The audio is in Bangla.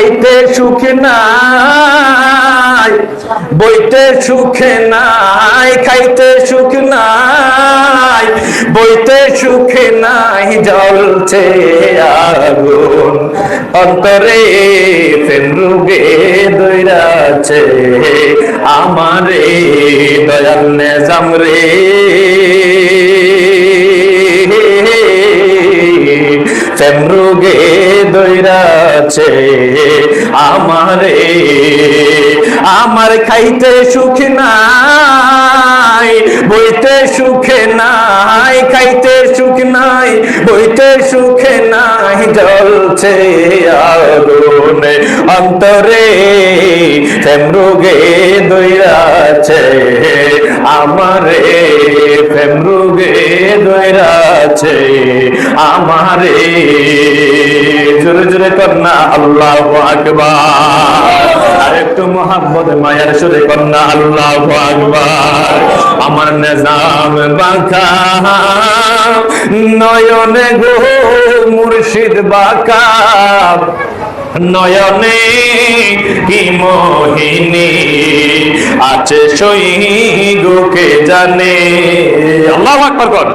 খাইতে সুখ নাই, বইতে সুখে নাই, খাইতে সুখ নাই, বইতে সুখে নাই জ্বলছে আগুন। অন্তরে প্রেম রোগে দৈরাছে আমারে দয়াল নেজাম রে। প্রেম দৈরাছে আমারে, আমার খাইতে সুখ নাই, বইতে সুখে নাই, খাইতে সুখ নাই, বইতে সুখে নাই, জ্বলছে আগুন অন্তরে। প্রেম দৈরাছে আমারে প্রেম রোগে দৈরাছে আমারে। জোরে জোরে কন্যা, আল্লাহ আর একটু মোহাম্মদ মায়ার সুরে কন্যা, আল্লাহ আমার নেজাম বাঁকা, নয়নে গো মুর্শিদ বাঁকা। নয়নে কি মোহিনী আছে সই গোকে জানে? আল্লাহ আকবার কর।